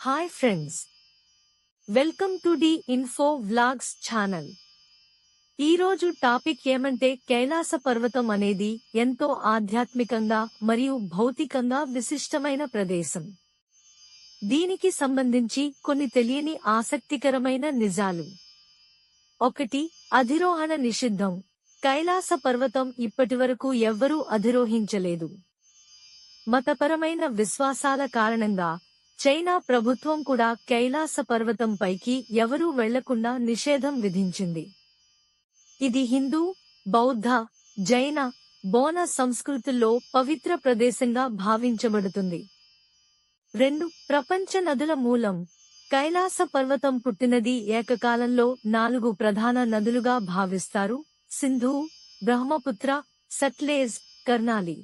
Hi friends welcome to the info vlogs channel ఈరోజు topic ఏమంటే కైలాస పర్వతం అనేది ఎంతో ఆధ్యాత్మికంగా మరియు భౌతికంగా విశిష్టమైన ప్రదేశం. దీనికి సంబంధించి కొన్ని తెలియని ఆసక్తికరమైన నిజాలు. ఒకటి అధిరోహణ నిషిద్ధం. కైలాస పర్వతం ఇప్పటివరకు ఎవ్వరూ అధిరోహించలేదు. మతపరమైన విశ్వాసాల కారణంగా చైనా ప్రభుత్వం కూడా కైలాస పర్వతం పైకి ఎవరూ వెళ్ళకుండా నిషేధం విధించింది. ఇది హిందూ బౌద్ధ జైన బోన సంస్కృతుల్లో పవిత్ర ప్రదేశంగా భావించబడుతుంది. రెండు ప్రపంచ నదుల మూలం. కైలాస పర్వతం పుట్టినది ఏకకాలంలో నాలుగు ప్రధాన నదులుగా భావిస్తారు. సింధు బ్రహ్మపుత్ర సట్లేజ్ కర్నాలి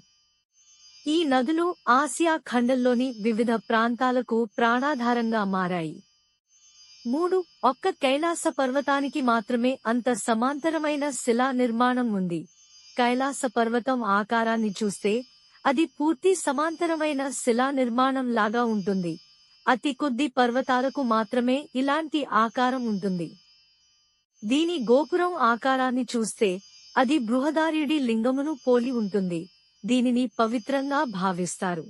ఈ నదులు ఆసియా ఖండంలోని వివిధ ప్రాంతాలకు ప్రాణాధారంగా మారాయి. మూడు ఒక్క కైలాస పర్వతానికి మాత్రమే అంత సమాంతరమైన శిలా నిర్మాణం ఉంది. కైలాస పర్వతం ఆకారాన్ని చూస్తే అది పూర్తి సమాంతరమైన శిలా నిర్మాణం లాగా ఉంటుంది. అతి కొద్ది పర్వతాలకు మాత్రమే ఇలాంటి ఆకారం ఉంటుంది. దీని గోపురం ఆకారాన్ని చూస్తే అది బృహదార్యుడి లింగమును పోలి ఉంటుంది. దీనిని పవిత్రంగా భావిస్తారు.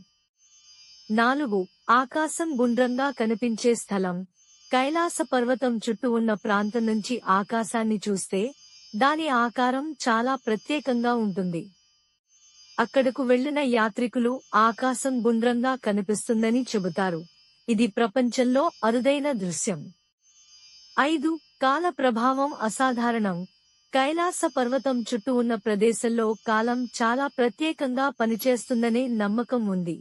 నాలుగు ఆకాశం గుండ్రంగా కనిపించే స్థలం. కైలాస పర్వతం చుట్టూ ఉన్న ప్రాంతం నుంచి ఆకాశాన్ని చూస్తే దాని ఆకారం చాలా ప్రత్యేకంగా ఉంటుంది. అక్కడకు వెళ్ళిన యాత్రికులు ఆకాశం గుండ్రంగా కనిపిస్తుందని చెబుతారు. ఇది ప్రపంచంలో అరుదైన దృశ్యం. ఐదు కాల ప్రభావం అసాధారణం. కైలాస పర్వతం చుట్టూ ఉన్న ప్రదేశంలో కాలం చాలా ప్రత్యేకంగా పనిచేస్తుందనే నమ్మకం ఉంది.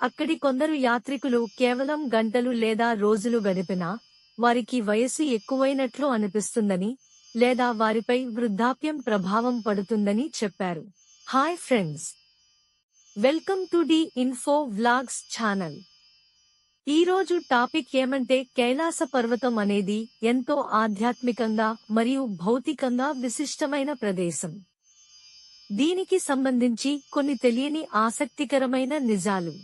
అక్కడి కొందరు యాత్రికులు కేవలం గంటలు లేదా రోజులు గడిపినా వారికి వయసు ఎక్కువైనట్లు అనిపిస్తుందని లేదా వారిపై వృద్ధాప్యం ప్రభావం పడుతుందని చెప్పారు. Hi friends! Welcome to the info vlogs channel. ఈరోజు టాపిక్ ఏమంటే కైలాస పర్వతం అనేది ఎంతో ఆధ్యాత్మికంగా మరియు భౌతికంగా విశిష్టమైన ప్రదేశం. దీనికి సంబంధించి కొన్ని తెలియని ఆసక్తికరమైన నిజాలు.